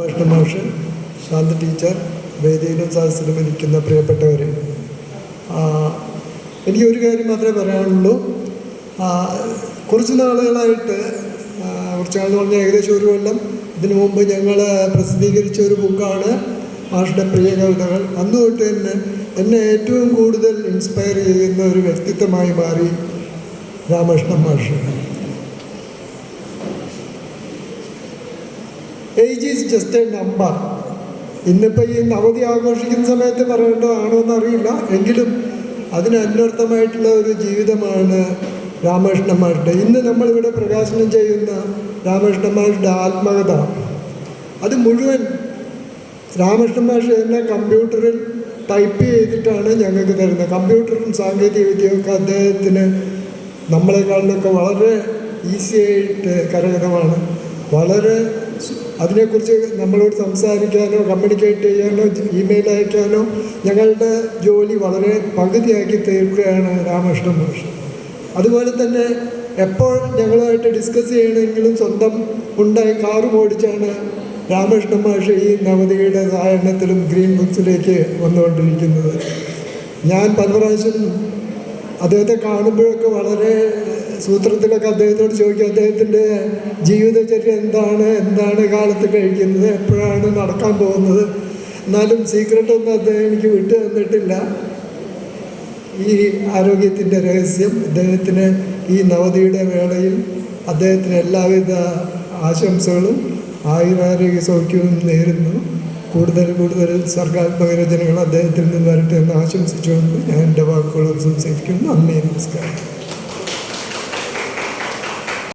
മാഷ് ശാന്ത ടീച്ചർ വേദിയിലും സദസ്സിലും ഇരിക്കുന്ന പ്രിയപ്പെട്ടവർ എനിക്ക് ഒരു കാര്യം മാത്രമേ പറയാനുള്ളൂ. കുറച്ച് നാളുകളായിട്ട് കുറച്ച് നാൾ എന്ന് പറഞ്ഞാൽ ഏകദേശം ഒരു കൊല്ലം ഇതിനു മുമ്പ് ഞങ്ങൾ പ്രസിദ്ധീകരിച്ച ഒരു ബുക്കാണ് മാഷുടെ പ്രിയ കവിതകൾ. അന്ന് തൊട്ട് തന്നെ എന്നെ ഏറ്റവും കൂടുതൽ ഇൻസ്പയർ ചെയ്യുന്ന ഒരു വ്യക്തിത്വമായി മാറി രാമകൃഷ്ണൻ മാഷ്. Age is just a number ഇന്നിപ്പോൾ ഈ നവതി ആഘോഷിക്കുന്ന സമയത്ത് പറയേണ്ടതാണോ എന്നറിയില്ല എങ്കിലും അതിന് അന്വർത്ഥമായിട്ടുള്ള ഒരു ജീവിതമാണ് രാമകൃഷ്ണന്മാരുടെ. ഇന്ന് നമ്മളിവിടെ പ്രകാശനം ചെയ്യുന്ന രാമകൃഷ്ണന്മാരുടെ ആത്മകഥ. അത് മുഴുവൻ രാമകൃഷ്ണൻ മാഷ് തന്നെ കമ്പ്യൂട്ടറിൽ ടൈപ്പ് ചെയ്തിട്ടാണ് ഞങ്ങൾക്ക് തരുന്നത്. കമ്പ്യൂട്ടറും സാങ്കേതിക വിദ്യയൊക്കെ അദ്ദേഹത്തിന് നമ്മളെക്കാളിലൊക്കെ വളരെ ഈസി ആയിട്ട് കരകരമാണ് വളരെ അതിനെക്കുറിച്ച് നമ്മളോട് സംസാരിക്കാനോ കമ്മ്യൂണിക്കേറ്റ് ചെയ്യാനോ ഇമെയിൽ അയക്കാനോ ഞങ്ങളുടെ ജോലി വളരെ പകുതിയാക്കി തീർക്കുകയാണ് രാമകൃഷ്ണൻ മാഷ്. അതുപോലെ തന്നെ എപ്പോൾ ഞങ്ങളുമായിട്ട് ഡിസ്കസ് ചെയ്യണമെങ്കിലും സ്വന്തം ഉണ്ടായി കാറും ഓടിച്ചാണ് രാമകൃഷ്ണ മാഷ് ഈ നവതിയുടെ സഹായത്തിലും ഗ്രീൻ ബുക്സിലേക്ക് വന്നുകൊണ്ടിരിക്കുന്നത്. ഞാൻ പല പ്രാവശ്യം അദ്ദേഹത്തെ കാണുമ്പോഴൊക്കെ വളരെ സൂത്രത്തിലൊക്കെ അദ്ദേഹത്തോട് ചോദിക്കും അദ്ദേഹത്തിന്റെ ജീവിതചര്യ എന്താണ്? എന്താണ് കാലത്ത് കഴിക്കുന്നത്? എപ്പോഴാണ് നടക്കാൻ പോകുന്നത്? എന്നാലും സീക്രട്ടൊന്നും അദ്ദേഹം എനിക്ക് വിട്ടു തന്നിട്ടില്ല. ഈ ആരോഗ്യത്തിന്റെ രഹസ്യം അദ്ദേഹത്തിന് ഈ നവതിയുടെ വേളയിൽ അദ്ദേഹത്തിന് എല്ലാവിധ ആശംസകളും ആയുരാരോഗ്യ സൗഖ്യവും നേരുന്നു. കൂടുതൽ കൂടുതൽ സർഗാത്മക രചനകൾ അദ്ദേഹത്തിൽ നിന്ന് വരട്ടെ എന്ന് ആശംസിച്ചുകൊണ്ട് ഞാൻ എന്റെ വാക്കുകൾ സംസാരിക്കുന്നു നന്ദി നമസ്കാരം.